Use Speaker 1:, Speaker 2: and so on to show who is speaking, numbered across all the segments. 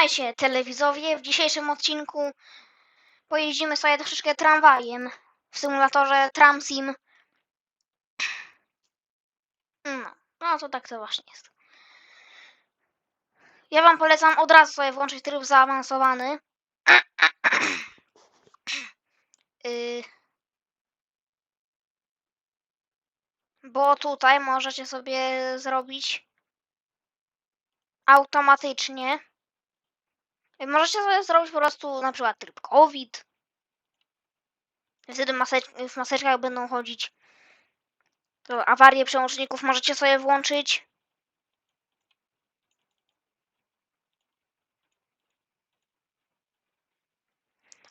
Speaker 1: Witajcie telewizowie. W dzisiejszym odcinku pojeździmy sobie troszeczkę tramwajem w symulatorze Tramsim. No, no to tak to właśnie jest. Ja wam polecam od razu sobie włączyć tryb zaawansowany. Y, Bo tutaj możecie sobie zrobić automatycznie Możecie sobie zrobić po prostu na przykład tryb COVID. Wtedy w maseczkach będą chodzić. To awarie przełączników możecie sobie włączyć.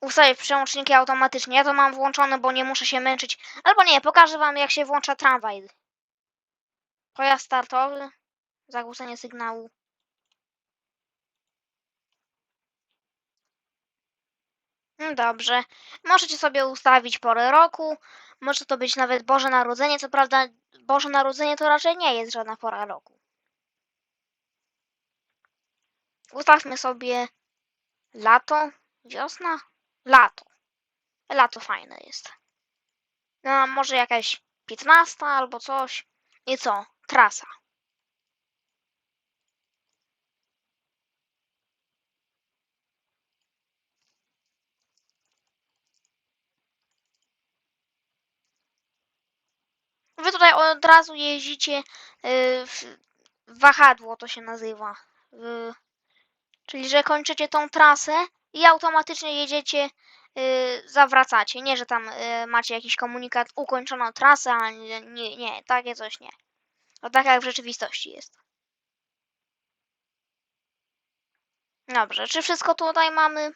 Speaker 1: Ustawić przełączniki automatycznie. Ja to mam włączone, bo nie muszę się męczyć. Albo nie, pokażę wam jak się włącza tramwaj. Pojazd startowy. Zagłuszenie sygnału. Dobrze. Możecie sobie ustawić porę roku. Może to być nawet Boże Narodzenie. Co prawda, Boże Narodzenie to raczej nie jest żadna pora roku. Ustawmy sobie lato, wiosna, lato. Lato fajne jest. No, może jakaś 15 albo coś. I co? Trasa. Wy tutaj od razu jeździcie y, w wahadło, to się nazywa. Y, Czyli, że kończycie tą trasę i automatycznie jedziecie, y, zawracacie. Nie, że tam macie jakiś komunikat, ukończono trasę, a nie, nie, nie, takie coś nie. To tak jak w rzeczywistości jest. Dobrze, czy wszystko tutaj mamy?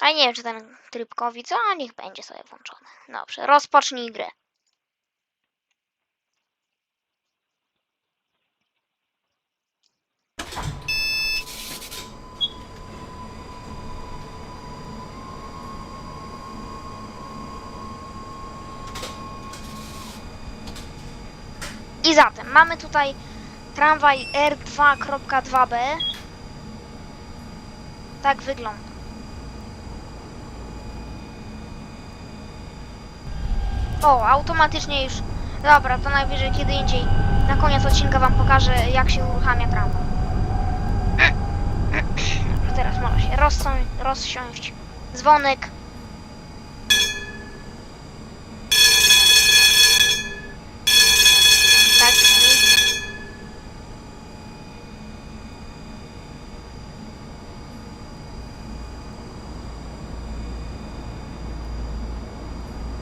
Speaker 1: A nie wiem, czy ten tryb COVID, a niech będzie sobie włączony. Dobrze, rozpocznij grę. I zatem mamy tutaj tramwaj R2.2b. Tak wygląda. O, automatycznie już. Dobra, to najwyżej kiedy indziej. Na koniec odcinka wam pokażę, jak się uruchamia tramwaj. Teraz może się rozsą- rozsiąść. Dzwonek. Tak brzmi.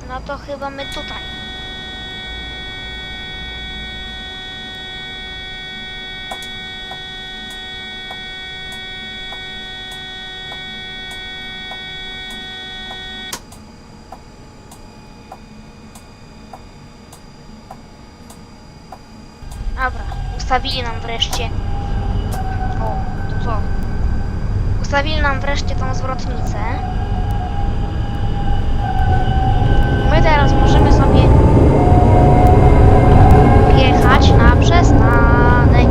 Speaker 1: No to chyba my tutaj. Dobra, ustawili nam wreszcie. O, to co? Ustawili nam wreszcie tą zwrotnicę. My teraz możemy sobie wjechać na przystanek.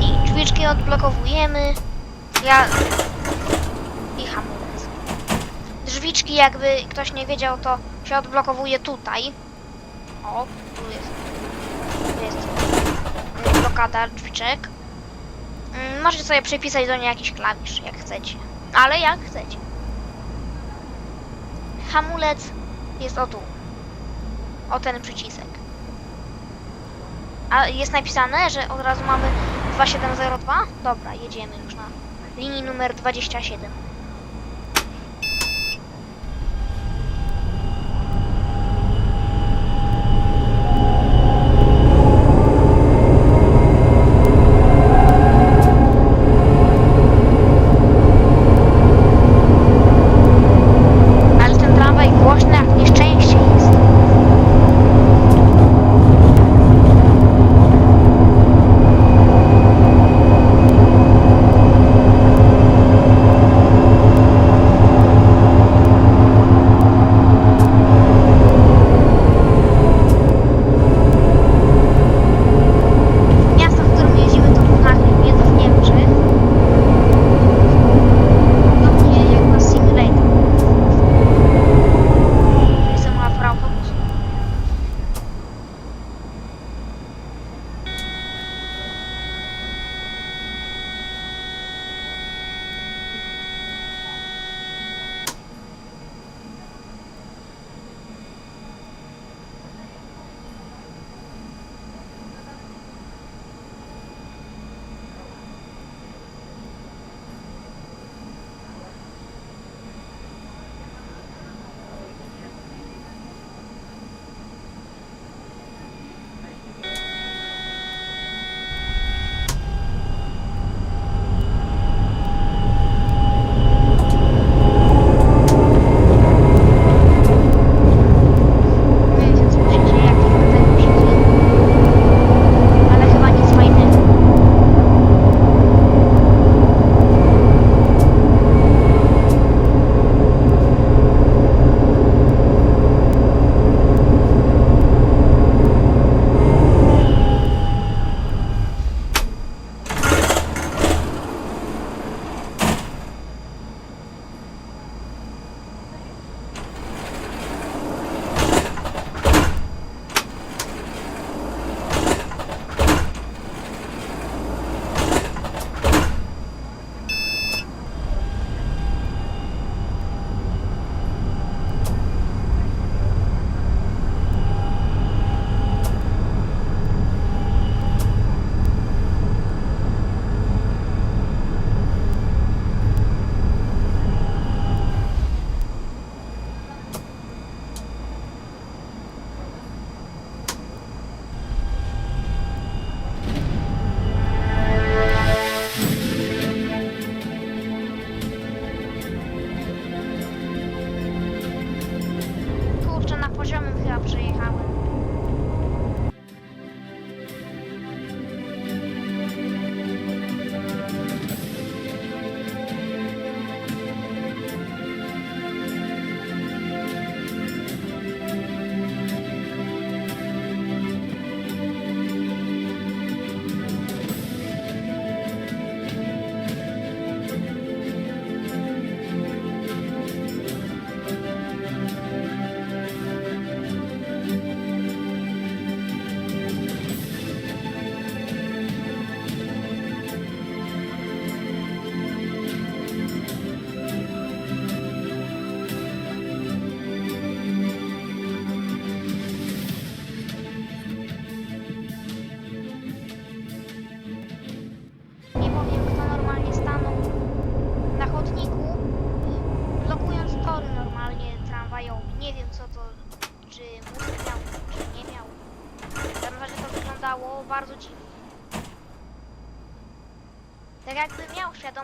Speaker 1: I drzwiczki odblokowujemy. Ja... I hamulec. Drzwiczki, jakby ktoś nie wiedział, to się odblokowuje tutaj. O, tu jest. Tu jest blokada drzwiczek. Mm, Możecie sobie przypisać do niej jakiś klawisz, jak chcecie. Ale jak chcecie. Hamulec jest o tu. O ten przycisek. A jest napisane, że od razu mamy 2702? Dobra, jedziemy już na linii numer 27.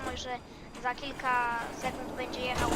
Speaker 1: miał świadomość, że za kilka sekund będzie jechał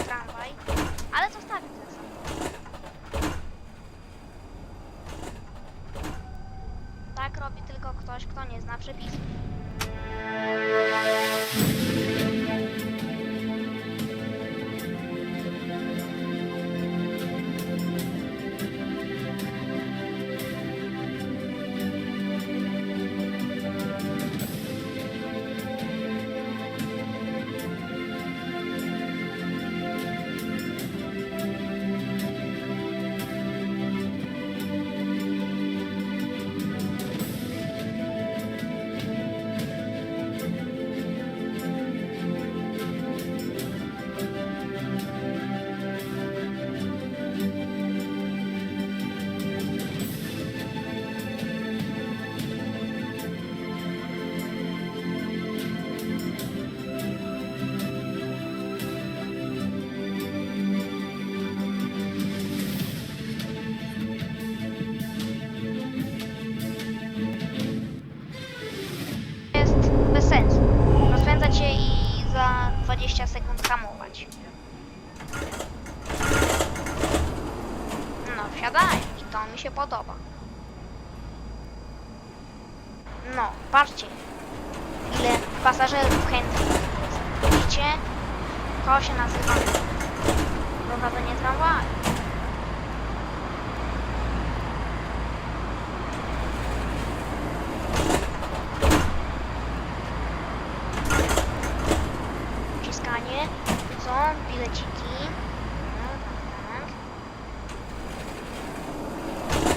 Speaker 1: Tu są bileciki.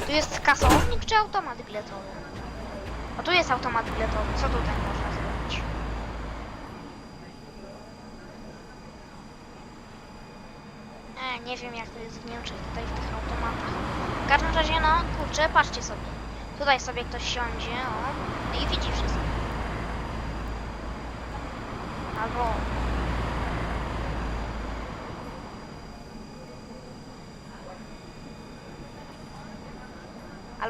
Speaker 1: Tu jest kasownik czy automat biletowy? O, tu jest automat biletowy. Co tutaj można zrobić? E, nie wiem jak to jest w Niemczech tutaj w tych automatach. W każdym razie, no, kurczę, patrzcie sobie. Tutaj sobie ktoś siądzie, o, no i widzi wszystko. Albo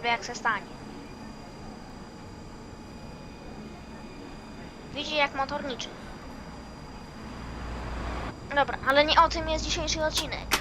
Speaker 1: Albo jak se stanie. Widzi jak motorniczy. Dobra, ale nie o tym jest dzisiejszy odcinek.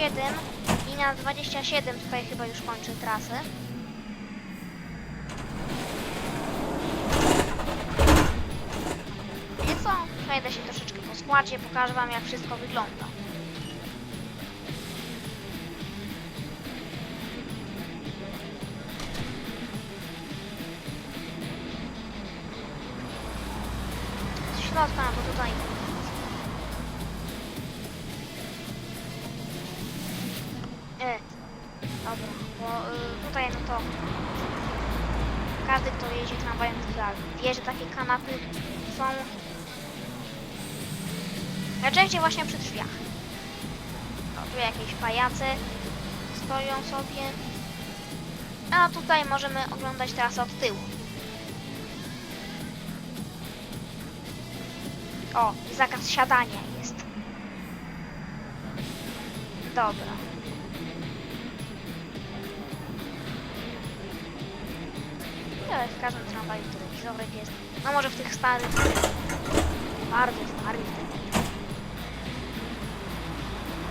Speaker 1: 27. Linia 27 tutaj chyba już kończy trasę. I co? Przejdę się troszeczkę po składzie, pokażę wam jak wszystko wygląda. E, dobra, bo y, tutaj no to każdy, kto jeździ tramwajem chyba wie, że takie kanapy są najczęściej właśnie przy drzwiach. No, tu jakieś pajace stoją sobie. A tutaj możemy oglądać teraz od tyłu. O, zakaz siadania jest. Dobra. Ale w każdym tramwaju telewizorek jest. No może w tych starych. Bardzo starych.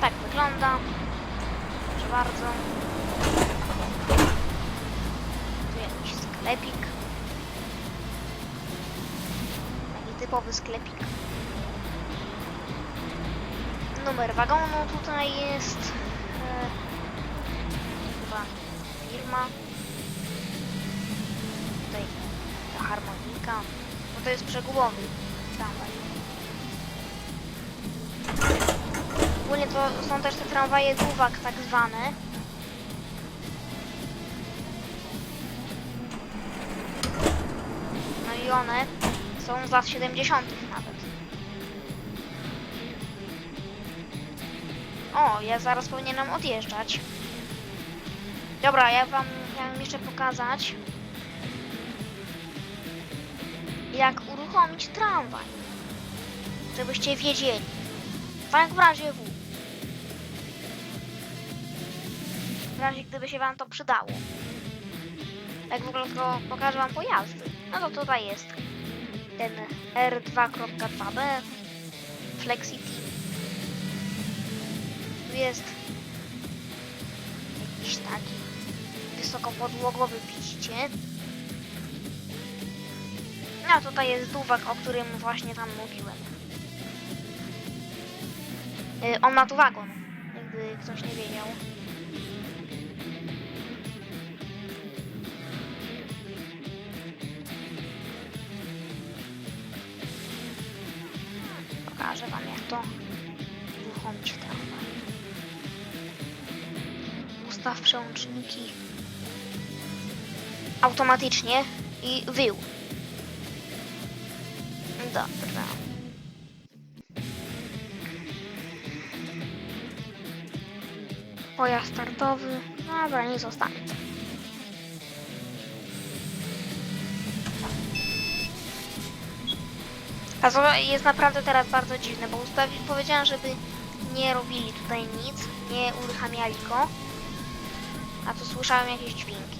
Speaker 1: Tak wygląda. Proszę bardzo. Tu jakiś sklepik. Taki typowy sklepik. Numer wagonu tutaj jest. E, chyba firma. Harmonika. No to jest przegubowy tramwaj. Ogólnie to są też te tramwaje duwak tak zwane. No i one są z lat 70. nawet. O, ja zaraz powinienem odjeżdżać. Dobra, ja wam chciałem jeszcze pokazać, jak uruchomić tramwaj. Żebyście wiedzieli. Tak w razie W. W razie gdyby się wam to przydało. Jak w ogóle tylko pokażę wam pojazdy. No to tutaj jest ten R2.2B Flexity. Tu jest jakiś taki wysokopodłogowy, widzicie? A tutaj jest duwak, o którym właśnie tam mówiłem. Y, on ma tu wagon, jakby ktoś nie wiedział. Pokażę wam jak to uruchomić tramwaj. Ustaw przełączniki automatycznie i wył. Dobra. Pojazd startowy. Dobra, nie zostanie. A to jest naprawdę teraz bardzo dziwne, bo ustawi, powiedziałem, żeby nie robili tutaj nic, nie uruchamiali go. A tu słyszałem jakieś dźwięki.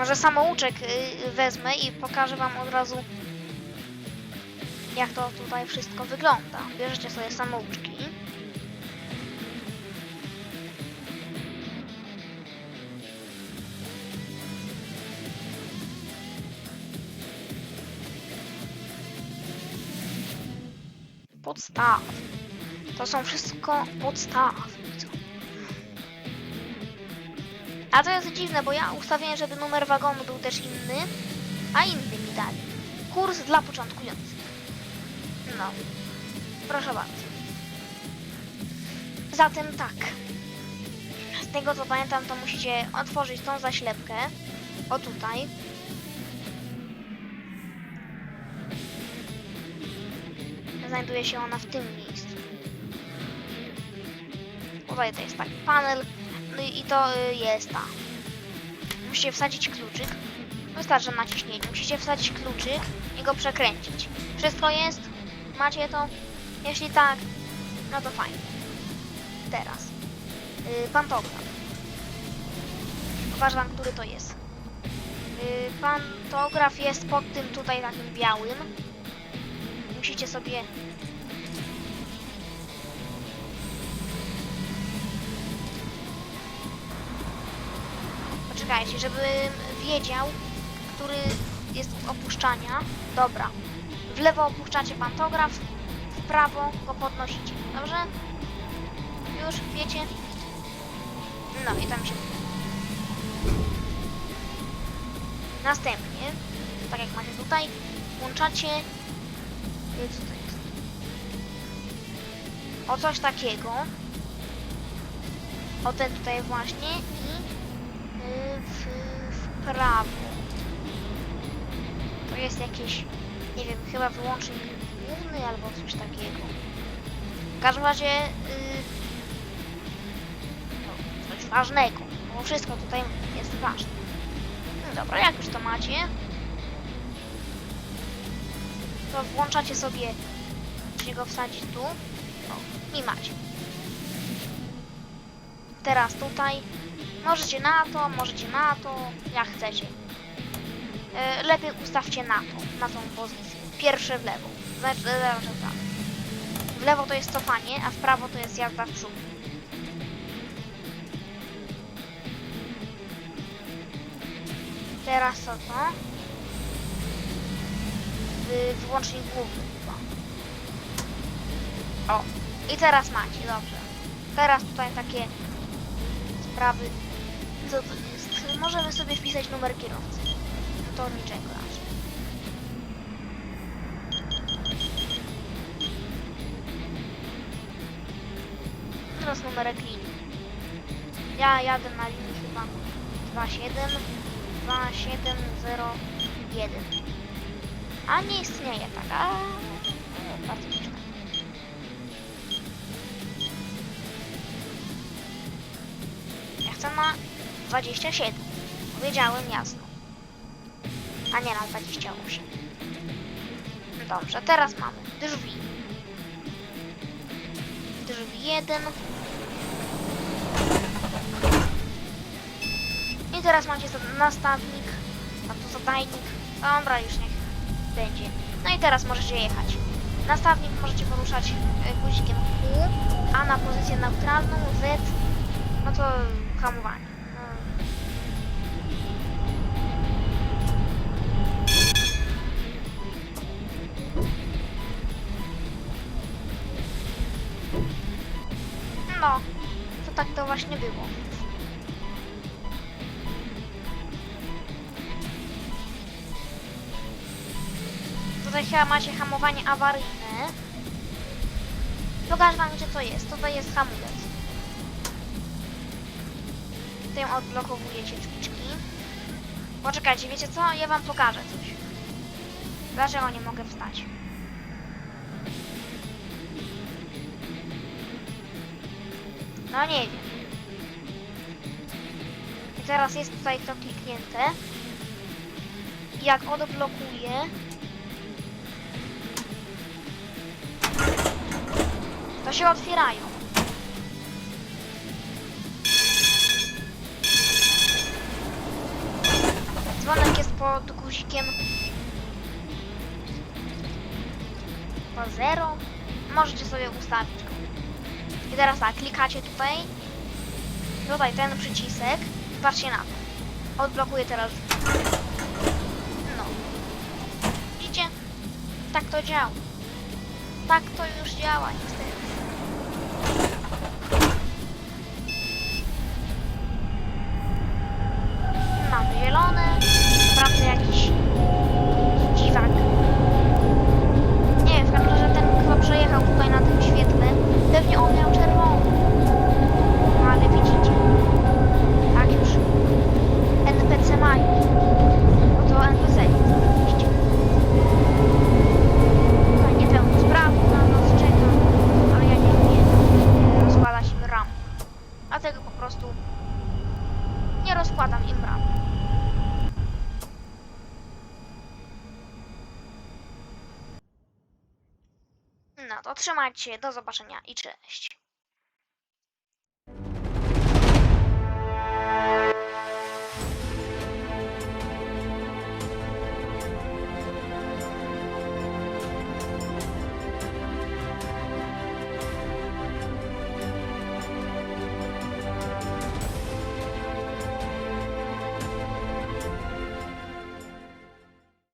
Speaker 1: Może samouczek y, wezmę i pokażę wam od razu jak to tutaj wszystko wygląda. Bierzecie sobie samouczki. Podstaw. To są wszystko podstawy. A to jest dziwne, bo ja ustawiłem, żeby numer wagonu był też inny, a inny mi dali. Kurs dla początkujących. No. Proszę bardzo. Zatem tak. Z tego co pamiętam, to musicie otworzyć tą zaślepkę. O tutaj. Znajduje się ona w tym miejscu. Tutaj to jest taki panel. I to y, jest ta. Musicie wsadzić kluczyk. Wystarczy naciśnięcie. Musicie wsadzić kluczyk i go przekręcić. Wszystko jest? Macie to? Jeśli tak, no to fajnie. Teraz. Yy, pantograf. Wam, który to jest. Y, Pantograf jest pod tym tutaj takim białym. Musicie sobie Poczekajcie, żebym wiedział, który jest opuszczania. Dobra. W lewo opuszczacie pantograf, w prawo go podnosicie. Dobrze? Już wiecie? No i tam się. Następnie, tak jak macie tutaj, włączacie. Co to jest? O coś takiego. O ten tutaj właśnie i w, w prawo. To jest jakieś, nie wiem, chyba wyłącznik główny albo coś takiego. W każdym razie y, no, coś ważnego, bo wszystko tutaj jest ważne. No dobra, jak już to macie, to włączacie sobie, musicie go wsadzić tu o, i macie. Teraz tutaj Możecie na to, możecie na to, jak chcecie. E, lepiej ustawcie na to, na tą pozycję. Pierwsze w lewo. Znaczy, znaczy tak. W lewo to jest cofanie, a w prawo to jest jazda w przód. Teraz co to? Wy, wyłącznik główny chyba. O. I teraz macie, dobrze. Teraz tutaj takie sprawy. Co to jest? Możemy sobie wpisać numer kierowcy. To niczego raczej. Teraz numerek linii. Ja jadę na linii chyba 27 2701. A nie istnieje taka. No, bardzo ciekawe. Ja chcę na 27. Powiedziałem jasno. A nie na 28. Dobrze, teraz mamy drzwi. Drzwi 1. I teraz macie nastawnik, a to zadajnik. Dobra, już niech będzie. No i teraz możecie jechać. Nastawnik możecie poruszać e, guzikiem Q, a na pozycję neutralną Z, no to hamowanie. Właśnie było. Tutaj chyba macie hamowanie awaryjne. Pokażę wam, gdzie to jest. Tutaj jest hamulec. Tym odblokowujecie drzwiczki. Poczekajcie, wiecie co? Ja wam pokażę coś. Dlaczego nie mogę wstać? No nie wiem. Teraz jest tutaj to kliknięte. Jak odblokuję, to się otwierają. Dzwonek jest pod guzikiem po zero. Możecie sobie ustawić go. I teraz tak, klikacie tutaj. Tutaj ten przycisek. Patrzcie na to. Odblokuję teraz. No. Widzicie? Tak to działa. Tak to już działa niestety. Trzymajcie się, do zobaczenia i cześć.